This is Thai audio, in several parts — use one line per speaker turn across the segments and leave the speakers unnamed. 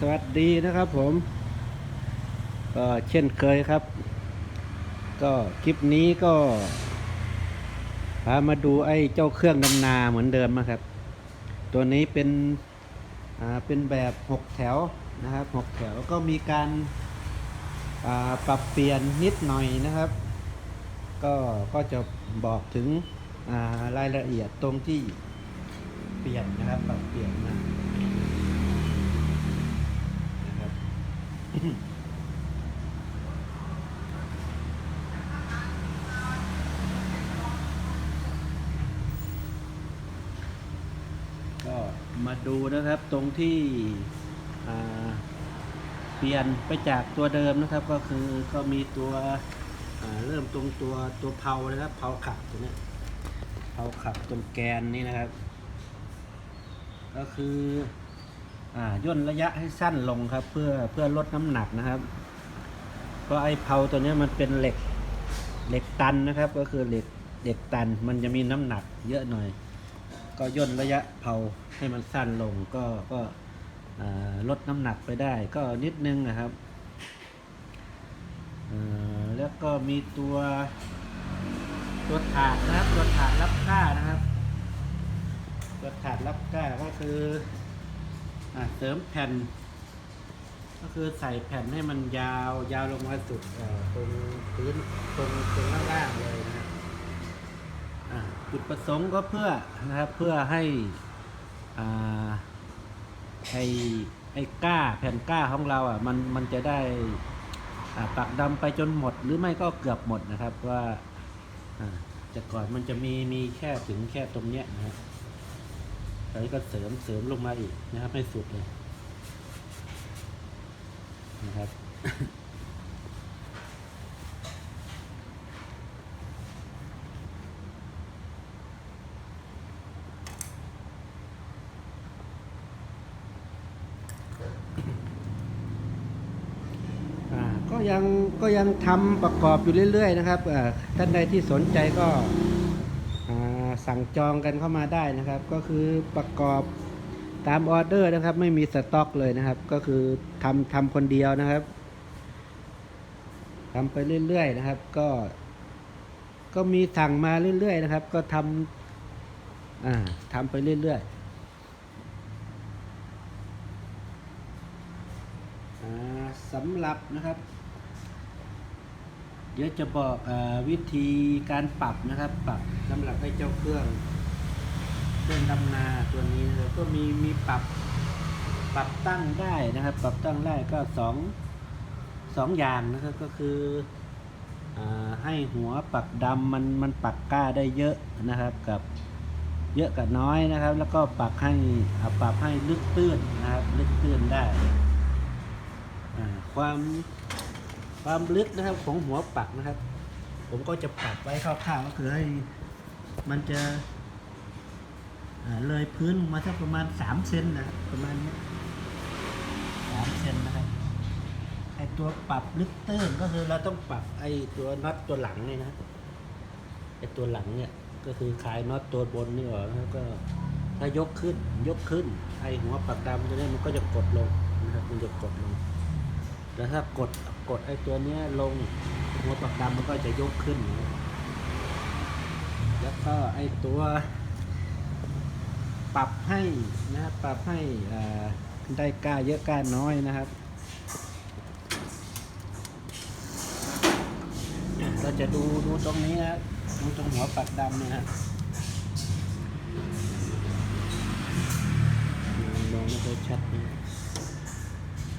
สวัสดีนะครับผมก็เช่นเคยครับ ก็คลิปนี้ก็พามาดูไอ้เจ้าเครื่องดำนาเหมือนเดิมนะครับ ตัวนี้เป็นอ่าเป็นแบบหกแถวนะครับหกแถวก็มีการอ่าปรับเปลี่ยนนิดหน่อยนะครับ ก็ก็จะบอกถึงอ่ารายละเอียดตรงที่เปลี่ยนนะครับปรับเปลี่ยนมานะครับ ก็มาดูนะครับตรงที่เปลี่ยนไปจากตัวเดิมนะครับ ก็คือก็มีตัวเริ่มตรงตัวตัวเพานะครับเพาขับตัวนี้เพาขับตรงแกนนี้นะครับ ก็คือ ย่นระยะให้สั้นลงครับ เพื่อเพื่อลดน้ำหนักนะครับเพราะไอ้เพาตัวนี้มันเป็นเหล็กเหล็กตันนะครับ ก็คือเหล็กเหล็กตันมันจะมีน้ำหนักเยอะหน่อย ก็ย่นระยะเผาให้มันสั้นลงก็ก็ลดน้ำหนักไปได้ ก็นิดนึงนะครับแล้วก็มีตัวตัวถาดนะครับ ตัวถาดรับก้านะครับ ตัวถาดรับก้าก็คือ เสริมแผ่น ก็คือใส่แผ่นให้มันยาวยาวลงมาสุดตรงพื้นตรงตรงล่างๆเลยนะครับอ่าจุดประสงค์ก็เพื่อนะครับเพื่อให้อ่าไอไอ้ก้าแผ่นก้าของเราอะมันมันจะได้อ่าปักดำไปจนหมดหรือไม่ก็เกือบหมดนะครับว่าอ่าแต่ก่อนมันจะมีมีแค่ถึงแค่ตรงเนี้ยนะครับ อนนี้ก็เสริมเสริมลงมาอีกนะครับให้สุดเลยนะครับก็ยังก็ยังทำประกอบอยู่เรื่อย ๆ นะครับท่านใดที่สนใจก็ สั่งจองกันเข้ามาได้นะครับ ก็คือประกอบตามออเดอร์นะครับ ไม่มีสต็อกเลยนะครับ ก็คือทำทำคนเดียวนะครับทำไปเรื่อยๆนะครับ ก็ ก็มีสั่งมาเรื่อยๆนะครับ ก็ทำอ่าทำไปเรื่อยๆอ่าสำหรับนะครับ เดี๋ยวจะบอกอวิธีการปรับนะครับ ปรับสำหรับให้เจ้าเครื่อง เครื่องดำนาตัวนี้นะครับก็มีมีปรับปรับตั้งได้นะครับ ปรับตั้งได้ก็สองสองอย่างนะครับก็คืออให้หัวปักดำมันมันปักก้าได้เยอะนะครับกับเยอะกับน้อยนะครับ แล้วก็ปักให้อาปรับให้ลึกตื้นนะครับ ลึกตื้นได้ความ ความลึกนะครับของหัวปักนะครับ ผมก็จะปักไว้คร่าวๆก็คือให้มันจะเลยพื้นลงมาสักประมาณสามเซนนะประมาณนี้สามเซนนะครับไอตัวปรับลึกตื้นก็คือเราต้องปรับไอตัวน็อตตัวหลังเนี่ยนะไอตัวหลังเนี่ยก็คือคลายน็อตตัวบนนี่ออกแล้วก็ถ้ายกขึ้นยกขึ้นไอหัวปักดำตัวเนี้มันก็จะกดลงนะครับมันจะกดลงแล้วถ้ากด กดไอ้ตัวเนี้ยลงหัวปักดำมันก็จะยกขึ้น แล้วก็ไอ้ตัวปรับให้นะครับปรับให้ได้กล้าเยอะกล้าน้อยนะครับ เราจะดูดูตรงนี้นะครับดูตรงหัวปักดำนี่ยนะมองไม่ค่อยชัดนะ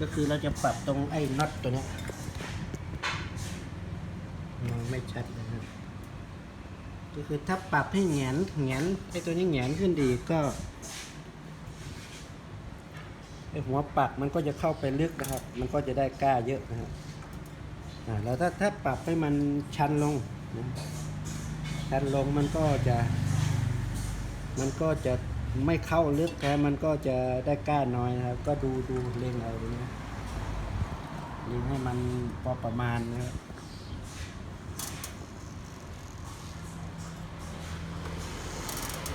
ก็คือเราจะปรับตรงไอ้น็อตตัวนี้ ไม่ชัดนะครับก็คือถ้าปรับให้แหงนแหงนไอ้ตัวนี้แหงนขึ้นดีก็ไอ้หัวปักมันก็จะเข้าไปลึกนะครับ มันก็จะได้กล้าเยอะนะครับอ่าแล้วถ้าถ้าปรับให้มันชันลงนะชันลงมันก็จะ มันก็จะไม่เข้าลึกแต่มันก็จะได้กล้าน้อยนะครับ ก็ดูดูเล็งเอาดูนะเล็งให้มันพอประมาณนะครับ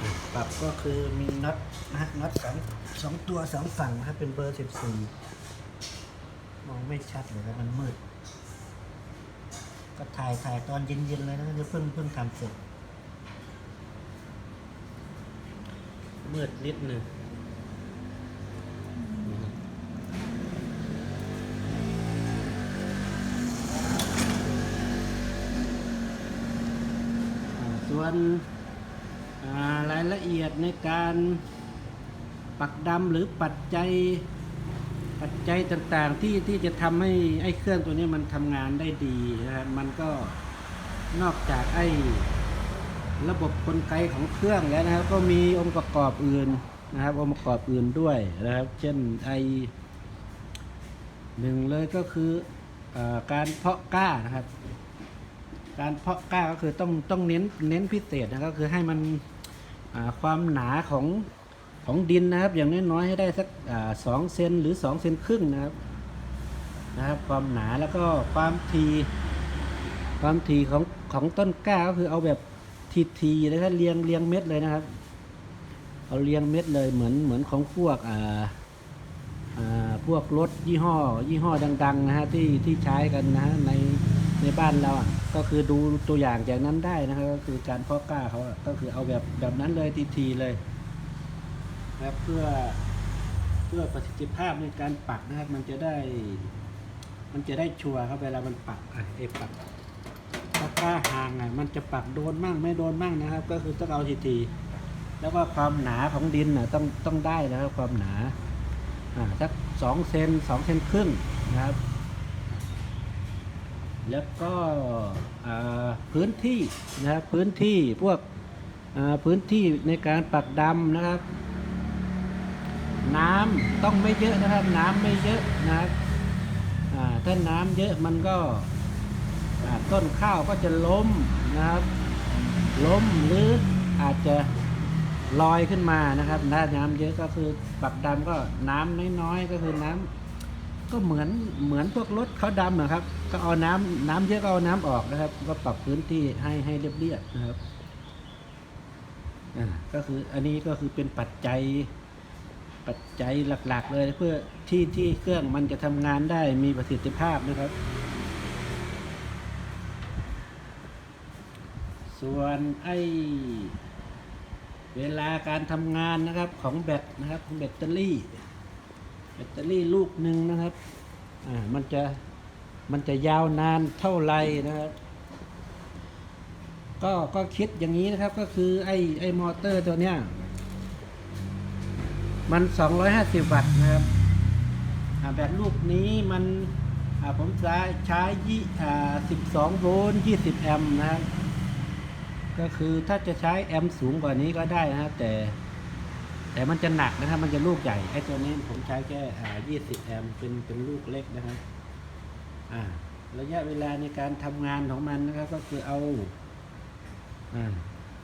อะ ปรับก็คือมีน็อตนะฮะน็อตสองสองตัวสองฝั่งนะครับเป็นเบอร์สิบสี่มองไม่ชัดเลยครับมันมืด ก็ถ่ายถ่ายตอนเย็นๆเลยนะเพิ่งเพิ่งทำเสร็จมืดนิดหนึ่งส่วนียดในการปักดำหรือปัจจัยปัจจัยต่างๆที่ที่จะทำให้ไอ้เครื่องตัวนี้มันทำงานได้ดีนะครับมันก็นอกจากไอ้ระบบกลไกของเครื่องแล้วนะครับ ก็มีองค์ประกอบอื่นนะครับ องค์ประกอบอื่นด้วยนะครับ เช่นไอหนึ่งเลยก็คืออการเพาะกล้านะครับ การเพาะกล้าก็คือต้องต้องเน้นเน้นพิเศษนะครับคือให้มัน ความหนาของของดินนะครับ อย่างน้อยๆให้ได้สักสองเซนหรือสองเซนครึ่งนะครับนะครับ ความหนาแล้วก็ความทีความทีของของต้นกล้าก็คือเอาแบบทีทีนะครับเรียงเรียงเม็ดเลยนะครับ เอาเรียงเม็ดเลยเหมือนเหมือนของพวกอ่าอ่าพวกรถยี่ห้อ ยี่ห้อดัง ๆ นะฮะที่ที่ใช้กันนะฮะในในบ้านเราอะ ก็คือดูตัวอย่างจากนั้นได้นะครับ ก็คือการเพาะกล้าเขาก็คือเอาแบบแบบนั้นเลยทีทีเลยนะครับเพื่อเพื่อประสิทธิภาพในการปักนะครับมันจะได้ มันจะได้ชัวร์ครับเวลามันปักอะไอ้ปักถ้ากล้าห่างอะมันจะปักโดนมั่งไม่โดนมั่งนะครับ ก็คือต้องเอาทีทีแล้วก็ความหนาของดินน่ะต้องต้องได้นะครับความหนาอ่าสักสองเซนสองเซนครึ่งนะครับ แล้วก็พื้นที่นะครับพื้นที่พวกพื้นที่ในการปักดำนะครับ น้ำต้องไม่เยอะนะครับ น้ำไม่เยอะนะครับถ้าน้ำเยอะมันก็ต้นข้าวก็จะล้มนะครับ ล้มหรืออาจจะลอยขึ้นมานะครับถ้าน้ำเยอะก็คือปักดำก็น้ำน้อยๆก็คือน้ำ ก็เหมือนเหมือนพวกรถเขาดำนะครับ ก็เอาน้ำน้ำเยอะก็เอาน้ำออกนะครับ ก็ปรับพื้นที่ให้ให้เรียบๆนะครับอ่าก็คืออันนี้ก็คือเป็นปัจจัยปัจจัยหลัก ๆ เลยเพื่อที่ที่เครื่องมันจะทำงานได้มีประสิทธิภาพนะครับ ส่วนไอ้เวลาการทำงานนะครับของแบตนะครับของแบตเตอรี่ แบตเตอรี่ลูกหนึ่งนะครับ อ่า มันจะ มันจะยาวนานเท่าไรนะครับ ก็ ก็คิดอย่างนี้นะครับ ก็คือไอ้ ไอ้มอเตอร์ตัวเนี้ย มัน 250 วัตต์นะครับอ่าแบบลูกนี้มันอ่าผมใช้ใช้ยี่อ่า12 โวลต์ 20 แอมป์นะครับ ก็คือถ้าจะใช้แอมป์สูงกว่านี้ก็ได้นะครับแต่ แต่มันจะหนักนะครับ มันจะลูกใหญ่ไอ้ตัวนี้ผมใช้แค่อ่า20 แอมป์เป็นเป็นลูกเล็กนะครับอ่าระยะเวลาในการทำงานของมันนะครับ ก็คือเอาอ่า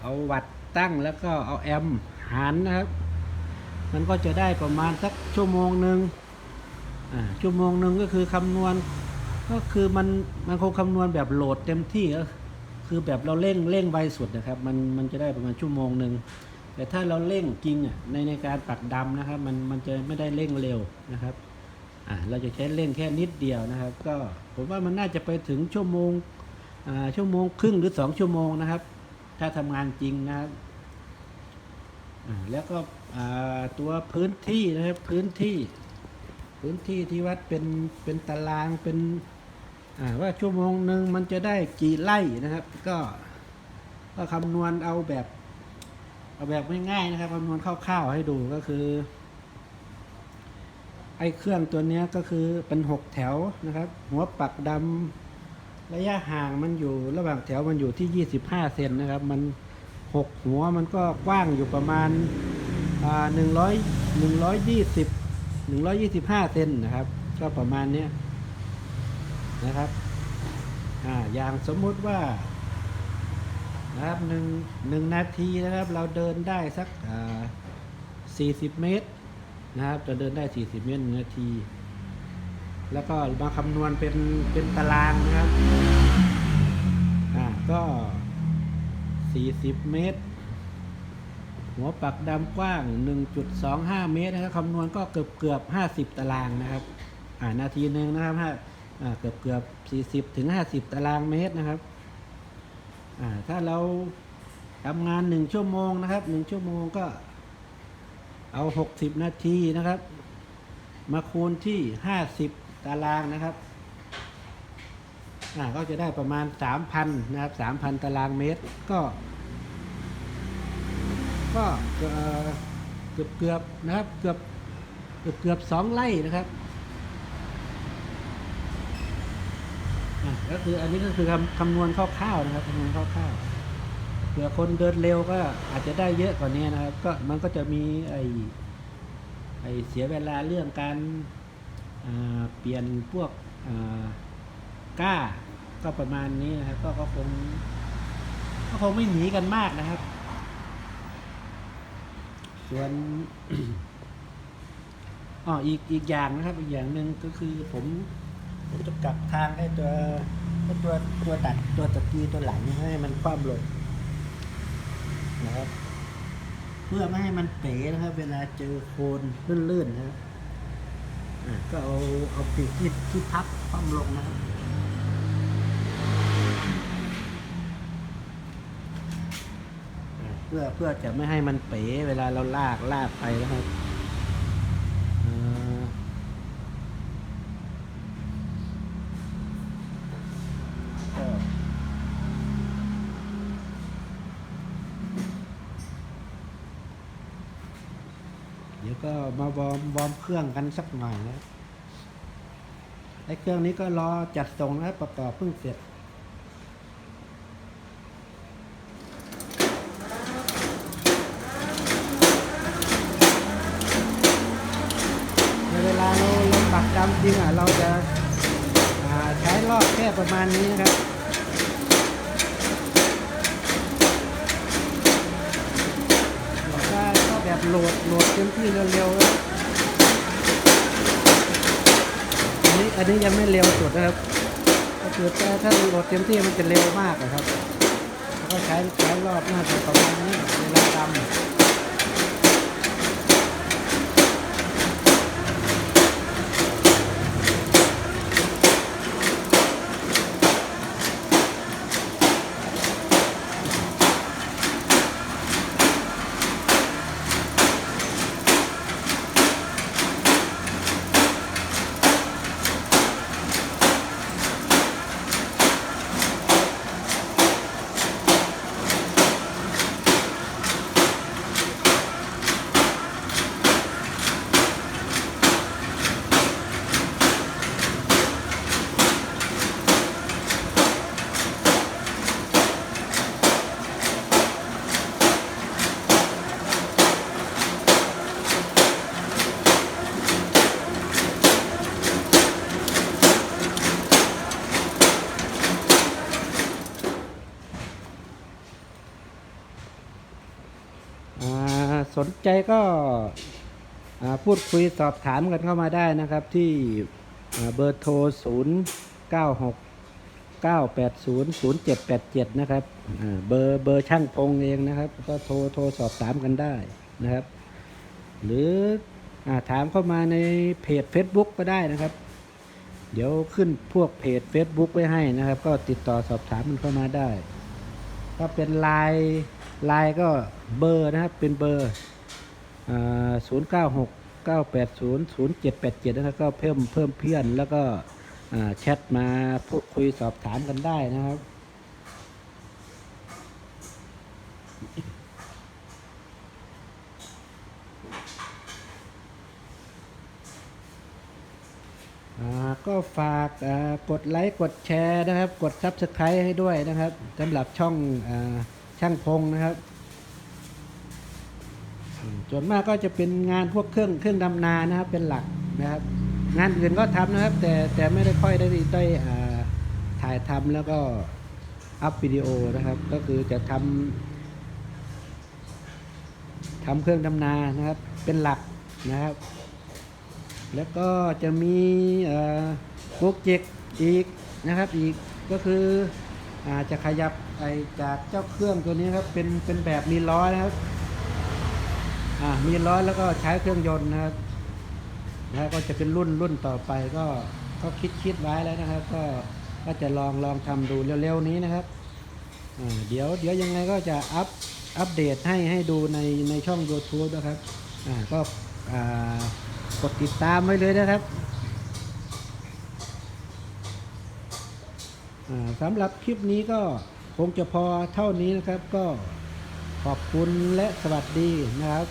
เอาวัตต์ตั้งแล้วก็เอาแอมป์หารนะครับ มันก็จะได้ประมาณสักชั่วโมงหนึ่งอ่าชั่วโมงหนึ่งก็คือคำนวณ ก็คือมันมันคงคำนวณแบบโหลดเต็มที่ก็คือแบบเราเร่งเร่งไวสุดนะครับ มันมันจะได้ประมาณชั่วโมงหนึ่ง แต่ถ้าเราเร่งจริงอะในในการปักดำนะครับ มันมันจะไม่ได้เร่งเร็วนะครับอ่าเราจะใช้เร่งแค่นิดเดียวนะครับ ก็ผมว่ามันน่าจะไปถึงชั่วโมงอ่าชั่วโมงครึ่งหรือสองชั่วโมงนะครับ ถ้าทำงานจริงนะครับอ่าแล้วก็อ่าตัวพื้นที่นะครับพื้นที่ พื้นที่ที่วัดเป็นเป็นตารางเป็นอ่าว่าชั่วโมงหนึ่งมันจะได้กี่ไร่นะครับ ก็ก็คำนวณเอาแบบ เอาแบบง่ายๆนะครับคำนวณคร่าวๆให้ดูก็คือ ไอ้เครื่องตัวนี้ก็คือเป็นหกแถวนะครับ หัวปักดำระยะห่างมันอยู่ระหว่างแถวมันอยู่ที่ 25 เซนนะครับ มันหกหัวมันก็กว้างอยู่ประมาณหนึ่งร้อยหนึ่งร้อยยี่สิบหนึ่งร้อยยี่สิบห้าเซนนะครับ ก็ประมาณเนี้ยนะครับ อ่าอย่างสมมุติว่า นะครับหนึ่งหนึ่งนาทีนะครับ เราเดินได้สักสี่สิบเมตรนะครับ จะเดินได้สี่สิบเมตรหนึ่งนาที แล้วก็มาคำนวณเป็นเป็นตารางนะครับอ่าก็40เมตร หัวปักดำกว้าง 1.25 เมตรนะครับคำนวณก็เกือบเกือบ 50 ตารางนะครับอ่านาทีหนึ่งนะครับห้าอ่าเกือบเกือบสี่สิบถึงห้าสิบตารางเมตรนะครับ ถ้าเราทำงานหนึ่งชั่วโมงนะครับหนึ่งชั่วโมงก็เอาหกสิบนาทีนะครับ มาคูณที่ห้าสิบตารางนะครับก็จะได้ประมาณสามพันนะครับสามพันตารางเมตรก็ ก็เอ่อเกือบเกือบนะครับเกือบเกือบเกือบสองไร่นะครับอะ ก็คืออันนี้ก็คือคำคำนวณคร่าวๆนะครับคำนวณคร่าวๆเผื่อคนเดินเร็วก็อาจจะได้เยอะกว่านี้นะครับ ก็มันก็จะมีไอไอเสียเวลาเรื่องการเปลี่ยนพวกก้าก็ประมาณนี้นะครับ ก็ก็คงก็คงไม่หนีกันมากนะครับ ส่วนอ๋ออีกอีกอย่างนะครับ อีกอย่างหนึ่งก็คือผม จะกลับทางให้ตัวให้ตัวตัวตัดตัวตะกี้ตัวหลังให้มันคว่ำลงนะครับ เพื่อไม่ให้มันเป๋นะครับ เวลาเจอโคนลื่นๆนะครับก็เอาเอาปีกที่ที่พับคว่ำลงนะครับเพื่อเพื่อจะไม่ให้มันเป๋เวลาเราลากลากไปนะครับเอ่อก็เดี๋ยวก็ มาวอร์มวอร์มเครื่องกันสักหน่อยนะไอ้เครื่องนี้ก็รอจัดส่งนะประกอบเพิ่งเสร็จเวลาเราเราปักดำจริงอะเราจะใช้รอบแค่ประมาณนี้นะครับถ้าก็แบบ โหลดโหลดเต็มที่เร็วๆนะอันนี้อันนี้ยังไม่เร็วสุดนะครับก็คือถ้าถ้าโหลดเต็มที่มันจะเร็วมากนะครับแล้วก็ใช้ใช้รอบน่าจะประมาณนี้เวลาดำ นใจก็พูดคุยสอบถามกันเข้ามาได้นะครับที่เบอร์โทร 0 9 6 9 8 0 0 7 8 7 นะครับเบอร์เบอร์ช่างพงเองนะครับ ก็โทรโทรสอบถามกันได้นะครับ หรืออถามเข้ามาในเพจ Facebook ก็ได้นะครับ เดี๋ยวขึ้นพวกเพจ Facebook ไว้ให้นะครับ ก็ติดต่อสอบถามมันเข้ามาได้ ถ้าเป็นไลน์ไลน์ก็เบอร์นะครับเป็นเบอร์ ศูนย์เก้าหกเก้าแปดศูนย์ศูนย์เจ็ดแปดเจ็ดนะครับก็เพิ่มเพิ่มเพื่อนแล้วก็แชทมาพูดคุยสอบถามกันได้นะครับก็ฝากกดไลค์กดแชร์นะครับ กด Subscribe ให้ด้วยนะครับสำหรับช่องอช่างพงนะครับ ส่วนมากก็จะเป็นงานพวกเครื่องเครื่องดำนานะครับเป็นหลักนะครับ งานอื่นก็ทำนะครับ แต่แต่ไม่ได้ค่อยได้ได้ถ่ายทำแล้วก็อัพวิดีโอนะครับ ก็คือจะทำทำเครื่องดำนานะครับ เป็นหลักนะครับ แล้วก็จะมีโปรเจกต์อีกนะครับอีกก็คืออาจะขยับไอจากเจ้าเครื่องตัวนี้ครับเป็นเป็นแบบมีล้อนะครับ มีล้อแล้วก็ใช้เครื่องยนต์นะครับนะครับก็จะเป็นรุ่นรุ่นต่อไปก็ก็คิดคิดไว้แล้วนะครับ ก็ก็จะลองลองทำดูเร็วๆนี้นะครับเดี๋ยวเดี๋ยวยังไงก็จะอัพอัปเดตให้ให้ดูในในช่อง YouTube นะครับอ่าก็อ่ากดติดตามไว้เลยนะครับสำหรับคลิปนี้ก็คงจะพอเท่านี้นะครับ ก็ขอบคุณและสวัสดีนะครับ